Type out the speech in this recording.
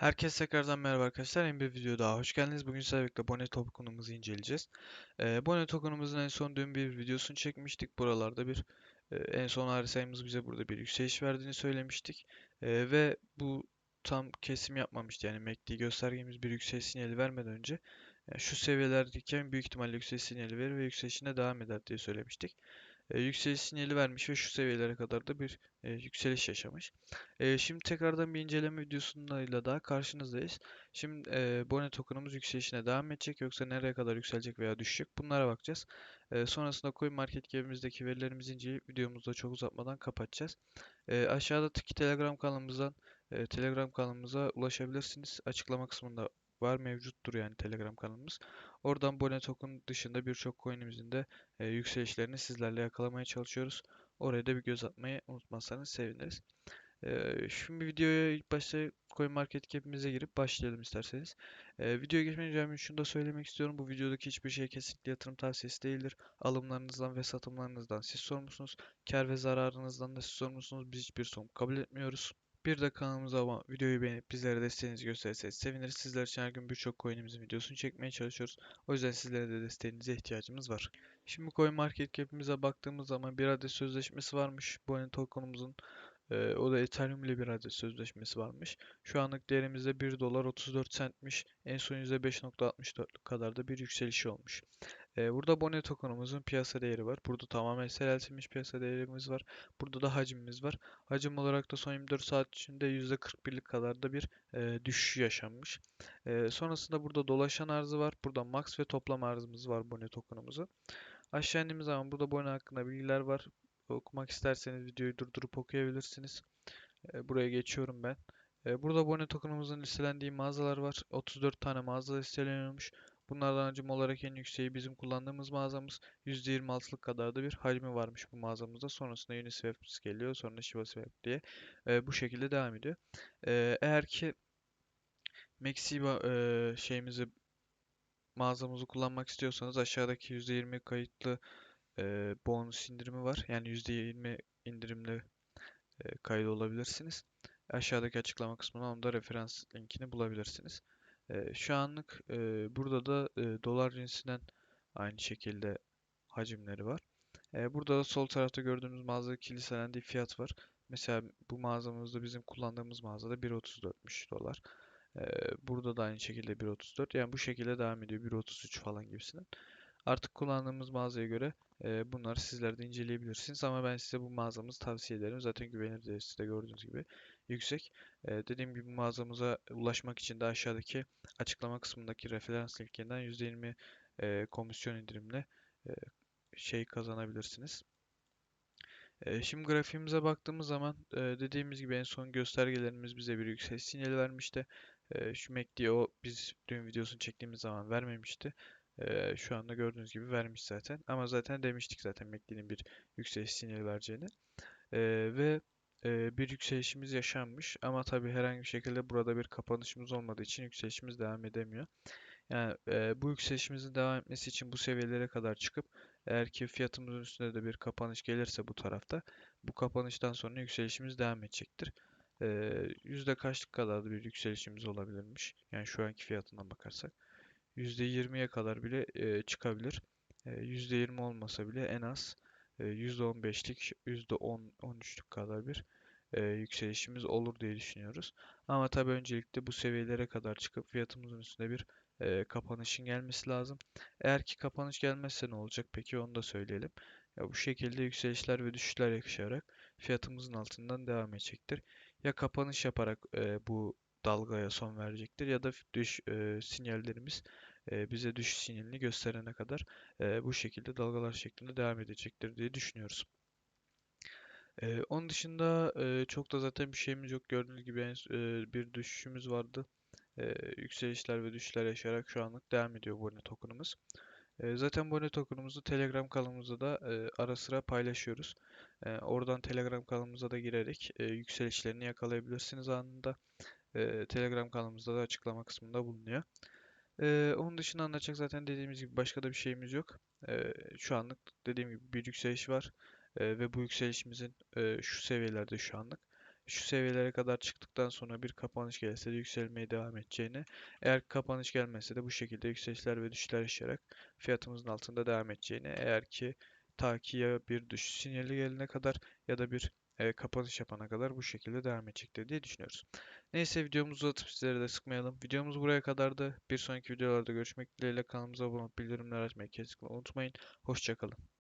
Herkese tekrardan merhaba arkadaşlar. Yeni bir video daha hoş geldiniz. Bugün sizlerle birlikte Bonnet token'ımızı inceleyeceğiz. Ee, Bonnet token'ımızın en son dün bir videosunu çekmiştik. Buralarda bir e, en son RSI'miz bize burada bir yükseliş verdiğini söylemiştik. Ee, ve bu tam kesim yapmamıştı. Yani MACD göstergemiz bir yükseliş sinyali vermeden önce e, şu seviyelerdeyken büyük ihtimalle yükseliş sinyali verir ve yükselişine devam eder diye söylemiştik e, yükseliş sinyali vermiş ve şu seviyelere kadar da bir e, yükseliş yaşamış. E, şimdi tekrardan bir inceleme videosuyla daha karşınızdayız. Şimdi e, Bonnet token'ımız yükselişine devam edecek yoksa nereye kadar yükselecek veya düşecek bunlara bakacağız. E, sonrasında CoinMarketCap'imizdeki verilerimizi inceleyip videomuzu da çok uzatmadan kapatacağız. E, aşağıdaki Telegram kanalımızdan e, Telegram kanalımıza ulaşabilirsiniz. Açıklama kısmında var mevcuttur yani Telegram kanalımız. Oradan Bonnet token dışında birçok coin'imizin de e, yükselişlerini sizlerle yakalamaya çalışıyoruz. Oraya da bir göz atmayı unutmazsanız seviniriz. E, şimdi videoya ilk başta CoinMarketCap'imize girip başlayalım isterseniz. E, videoya geçmeden önce şunu da söylemek istiyorum. Bu videodaki hiçbir şey kesinlikle yatırım tavsiyesi değildir. Alımlarınızdan ve satımlarınızdan siz sorumlusunuz. Kar ve zararınızdan da siz sorumlusunuz. Biz hiçbir son kabul etmiyoruz. Bir de kanalımıza ama videoyu beğenip bizlere desteğinizi gösterirseniz seviniriz. Sizler için her gün birçok coin'imizin videosunu çekmeye çalışıyoruz. O yüzden sizlere de desteğinize ihtiyacımız var. Şimdi CoinMarketCap'imize baktığımız zaman bir adet sözleşmesi varmış. Bu Boyne token'ımızın ee, o da Ethereum ile bir adet sözleşmesi varmış. Şu anlık değerimizde 1 dolar 34 centmiş. En son %5.64 kadar da bir yükselişi olmuş. Ee, burada Bonnet token'ımızın piyasa değeri var. Burada tamamen seyreltilmiş piyasa değerimiz var. Burada da hacimimiz var. Hacim olarak da son 24 saat içinde %41'lik kadar da bir e, düşüş yaşanmış. E, sonrasında burada dolaşan arzı var. Burada max ve toplam arzımız var Bonnet token'ımızın. Aşağı indiğimiz zaman burada Bonnet hakkında bilgiler var. Okumak isterseniz videoyu durdurup okuyabilirsiniz. E, buraya geçiyorum ben. E, burada Bonnet token'ımızın listelendiği mağazalar var. 34 tane mağaza listeleniyormuş. Bunlardan hacim olarak en yükseği bizim kullandığımız mağazamız. %26'lık kadar da bir hacmi varmış bu mağazamızda. Sonrasında Uniswap geliyor. Sonra ShibaSwap diye. E, bu şekilde devam ediyor. E, eğer ki Maxiba e, şeyimizi mağazamızı kullanmak istiyorsanız aşağıdaki %20 kayıtlı e, bonus indirimi var. Yani %20 indirimli e, kayıt olabilirsiniz. Aşağıdaki açıklama kısmına onda referans linkini bulabilirsiniz. Şu anlık e, burada da e, dolar cinsinden aynı şekilde hacimleri var. E, burada da sol tarafta gördüğünüz mağaza kiliselendiği fiyat var. Mesela bu mağazamızda bizim kullandığımız mağazada 1.34'müş dolar. E, burada da aynı şekilde 1.34. Yani bu şekilde devam ediyor. 1.33 falan gibisinden. Artık kullandığımız mağazaya göre e, bunları sizler de inceleyebilirsiniz. Ama ben size bu mağazamızı tavsiye ederim. Zaten güvenilir derecesi de gördüğünüz gibi yüksek. E, dediğim gibi mağazamıza ulaşmak için de aşağıdaki açıklama kısmındaki referans linkinden %20 e, komisyon indirimle e, şey kazanabilirsiniz. Şimdi grafiğimize baktığımız zaman dediğimiz gibi en son göstergelerimiz bize bir yükseliş sinyali vermişti. Şu MACD o biz dün videosunu çektiğimiz zaman vermemişti. Şu anda gördüğünüz gibi vermiş zaten. Ama zaten demiştik zaten MACD'nin bir yükseliş sinyali vereceğini. Ve bir yükselişimiz yaşanmış. Ama tabii herhangi bir şekilde burada bir kapanışımız olmadığı için yükselişimiz devam edemiyor. Yani bu yükselişimizin devam etmesi için bu seviyelere kadar çıkıp eğer ki fiyatımızın üstünde de bir kapanış gelirse bu tarafta bu kapanıştan sonra yükselişimiz devam edecektir. Yüzde kaçlık kadar da bir yükselişimiz olabilirmiş. Yani şu anki fiyatından bakarsak. %20'ye kadar bile çıkabilir. E, %20 olmasa bile en az %15'lik, %10-13'lük kadar bir e, yükselişimiz olur diye düşünüyoruz. Ama tabii öncelikle bu seviyelere kadar çıkıp fiyatımızın üstünde bir e, kapanışın gelmesi lazım. Eğer ki kapanış gelmezse ne olacak peki onu da söyleyelim. Ya bu şekilde yükselişler ve düşüşler yaşayarak fiyatımızın altından devam edecektir. Ya kapanış yaparak e, bu dalgaya son verecektir ya da düş e, sinyallerimiz e, bize düşüş sinyalini gösterene kadar e, bu şekilde dalgalar şeklinde devam edecektir diye düşünüyoruz. E, onun dışında çok da zaten bir şeyimiz yok. Gördüğünüz gibi bir düşüşümüz vardı. E, yükselişler ve düşüşler yaşayarak şu anlık devam ediyor Bonnet tokenımız. E, zaten Bonnet tokenımızı Telegram kanalımızda da ara sıra paylaşıyoruz. Oradan Telegram kanalımıza da girerek yükselişlerini yakalayabilirsiniz anında. Telegram kanalımızda da açıklama kısmında bulunuyor. Ee, onun dışında anlatacak zaten dediğimiz gibi başka da bir şeyimiz yok. Ee, şu anlık dediğim gibi bir yükseliş var. Ee, ve bu yükselişimizin e, şu seviyelerde şu anlık. şu seviyelere kadar çıktıktan sonra bir kapanış gelse de yükselmeye devam edeceğini, eğer kapanış gelmezse de bu şekilde yükselişler ve düşüşler yaşayarak fiyatımızın altında devam edeceğini, eğer ki ta ki ya bir düşüş sinyali gelene kadar ya da bir e, kapanış yapana kadar bu şekilde devam edecektir diye düşünüyoruz. Neyse videomuzu uzatıp sizlere de sıkmayalım. Videomuz buraya kadardı. Bir sonraki videolarda görüşmek dileğiyle kanalımıza abone olup bildirimleri açmayı kesinlikle unutmayın. Hoşçakalın.